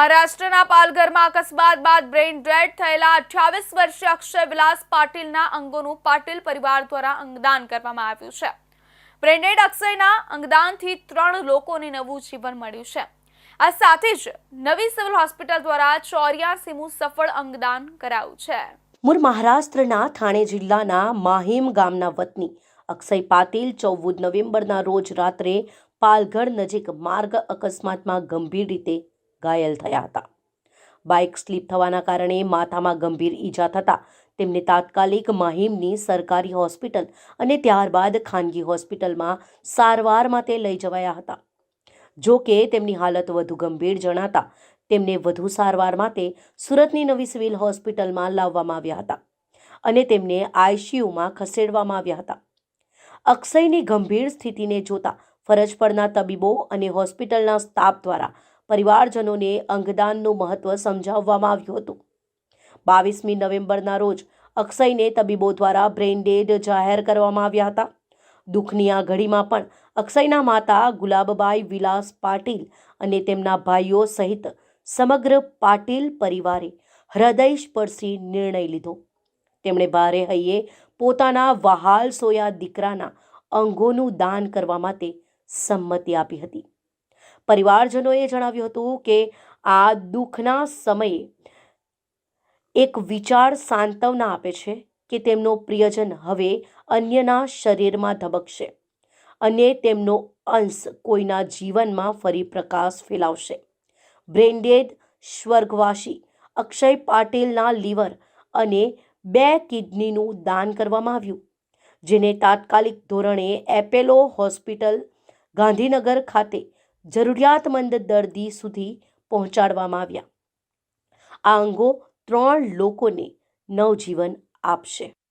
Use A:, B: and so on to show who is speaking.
A: મહારાષ્ટ્રના પાલઘરમાં અકસ્માત બાદ બ્રેઇન ડેડ થયેલા અઠ્યાવીસ વર્ષીય અક્ષય વિલાસ પાટીલના અંગોનું પાટીલ પરિવાર દ્વારા અંગદાન કરવામાં આવ્યું છે. બ્રેઇન અક્ષયના અંગદાનથી ત્રણ લોકોને નવું જીવન મળ્યું છે. આ સાથે જ નવી સિવિલ હોસ્પિટલ દ્વારા ચોર્યાસીમું સફળ અંગદાન કરાયું છે.
B: મૂળ મહારાષ્ટ્રના થાણે જિલ્લાના માહિમ ગામના વતની અક્ષય પાટીલ ચૌદ નવેમ્બરના રોજ રાત્રે પાલઘર નજીક માર્ગ અકસ્માતમાં ગંભીર રીતે ઘાયલ થયા હતા. બાઇક સ્લીપ થવાના કારણે માથામાં ગંભીર ઈજા થતાં તેમને તાત્કાલિક માહિમની સરકારી હોસ્પિટલ અને ત્યારબાદ ખાનગી હોસ્પિટલમાં સારવાર માટે લઈ જવાયા હતા. જો કે તેમની હાલત વધુ ગંભીર જણાતા તેમને વધુ સારવાર માટે સુરતની નવી સિવિલ હોસ્પિટલમાં લાવવામાં આવ્યા હતા અને તેમને આઈસીયુમાં ખસેડવામાં આવ્યા હતા. અક્ષયની ગંભીર સ્થિતિને જોતા ફરજ પરના તબીબો અને હોસ્પિટલના સ્ટાફ દ્વારા પરિવારજનોને અંગદાનનું મહત્વ સમજાવવામાં આવ્યું હતું. બાવીસમી નવેમ્બરના રોજ અક્ષયને તબીબો દ્વારા બ્રેઇન જાહેર કરવામાં આવ્યા હતા. દુઃખની આ ઘડીમાં પણ અક્ષયના માતા ગુલાબબાઈ વિલાસ પાટીલ અને તેમના ભાઈઓ સહિત સમગ્ર પાટીલ પરિવારે હૃદયસ્પર્શી નિર્ણય લીધો. તેમણે ભારે હૈયે પોતાના વહાલ સોયા દીકરાના અંગોનું દાન કરવા માટે સંમતિ આપી હતી. પરિવારજનોએ જણાવ્યું હતું કે આ દુઃખના સમયે એક વિચાર સાંત્વના આપે છે કે તેમનો પ્રિયજન હવે અન્યના શરીરમાં ધબકશે અને તેમનો અંશ કોઈના જીવનમાં ફરી પ્રકાશ ફેલાવશે. બ્રેન્ડેડ સ્વર્ગવાસી અક્ષય પાટીલના લીવર અને બે કિડનીનું દાન કરવામાં આવ્યું, જેને તાત્કાલિક ધોરણે એપેલો હોસ્પિટલ ગાંધીનગર ખાતે જરૂરિયાતમંદ દર્દી સુધી પહોંચાડવામાં આવ્યા. આ અંગો ત્રણ લોકોને નવજીવન આપશે.